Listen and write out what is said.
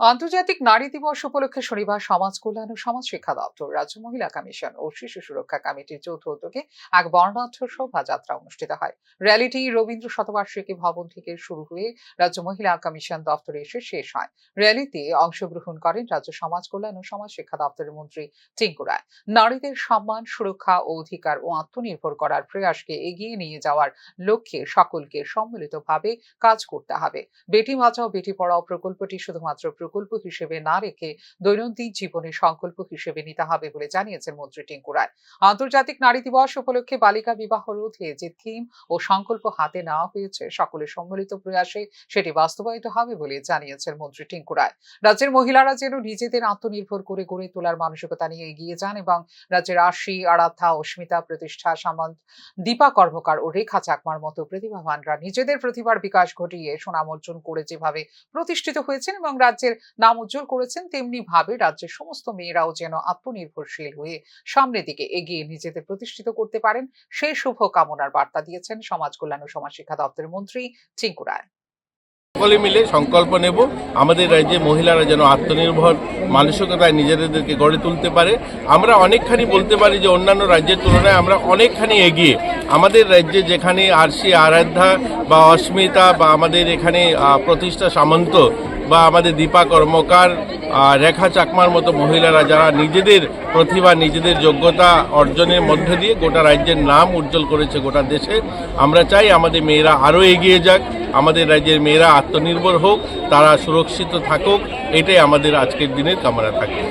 আন্তর্জাতিক নারী দিবস উপলক্ষে শনিবার সমাজ কল্যাণ ও সমাজ শিক্ষা দপ্তর, রাজ্য মহিলা কমিশন ও শিশু সুরক্ষা কমিটির যৌথ উদ্যোগে এক বর্ণাঢ্য শোভাযাত্রা অনুষ্ঠিত হয়। র্যালিটি রবীন্দ্র শতবার্ষিকী ভবন থেকে শুরু হয়ে রাজ্য মহিলা কমিশন দপ্তরে এসে শেষ হয়। র্যালিতে অংশগ্রহণ করেন রাজ্য সমাজ কল্যাণ ও সমাজ শিক্ষা দপ্তরের মন্ত্রী টিঙ্কু রায়। নারীদের সম্মান, সুরক্ষা ও অধিকার ও আত্মনির্ভর করার প্রয়াসকে এগিয়ে নিয়ে যাওয়ার লক্ষ্যে সকলকে সম্মিলিতভাবে কাজ করতে হবে। বেটি বাঁচাও, বেটি পড়াও প্রকল্পটি শুধুমাত্র প্রকল্প হিসেবে না রেখে দৈনন্দিন জীবনে সংকল্প হিসেবে নিতে হবে বলে জানিয়েছেন মন্ত্রী টিঙ্কু রায়। আন্তর্জাতিক নারী দিবস উপলক্ষে বালিকা বিবাহ রোধে যে থিম ও সংকল্প হাতে নেওয়া হয়েছে সকলের সম্মিলিত প্রয়াসে সেটি বাস্তবায়িত হবে বলে জানিয়েছেন মন্ত্রী টিঙ্কু রায়। রাজ্যের মহিলারা যেন নিজেদের আত্মনির্ভর করে গড়ে তোলার মানসিকতা নিয়ে এগিয়ে যান এবং রাজ্যের আশি, আরাধ্যা অস্মিতা প্রতিষ্ঠা সামন্ত, দীপা কর্মকার ও রেখা চাকমার মতো প্রতিভাবানরা নিজেদের প্রতিভার বিকাশ ঘটিয়ে সুনাম অর্জন করে যেভাবে প্রতিষ্ঠিত হয়েছেন এবং রাজ্যের নাম উজ্জ্বল করেছেন, তেমনি ভাবে রাজ্যের সমস্ত মেয়েরাও যেন আত্মনির্ভরশীল হয়ে সামনের দিকে এগিয়ে নিজেদের প্রতিষ্ঠিত করতে পারেন সেই শুভ কামনার বার্তা দিয়েছেন সমাজ কল্যাণ ও সমাজ শিক্ষা দপ্তরের মন্ত্রী চিঙ্কু সকলে মিলে সংকল্প নেব, আমাদের রাজ্যে মহিলারা যেন আত্মনির্ভর মানসিকতায় নিজেদেরকে গড়ে তুলতে পারে। আমরা অনেকখানি বলতে পারি যে, অন্যান্য রাজ্যের তুলনায় আমরা অনেকখানি এগিয়ে। আমাদের রাজ্যে যেখানে আরসি আরাধ্যা বা অস্মিতা বা আমাদের এখানে প্রতিষ্ঠা সামন্ত বা আমাদের দীপা কর্মকার রেখা চাকমার মতো মহিলারা যারা নিজেদের প্রতিভা, নিজেদের যোগ্যতা অর্জনের মধ্য দিয়ে গোটা রাজ্যের নাম উজ্জ্বল করেছে, গোটা দেশে। আমরা চাই আমাদের মেয়েরা আরও এগিয়ে যাক, আমাদের রাজ্যের মেয়েরা আত্মনির্ভর হোক, তারা সুরক্ষিত থাকুক, এটাই আমাদের আজকের দিনের কামনা থাকে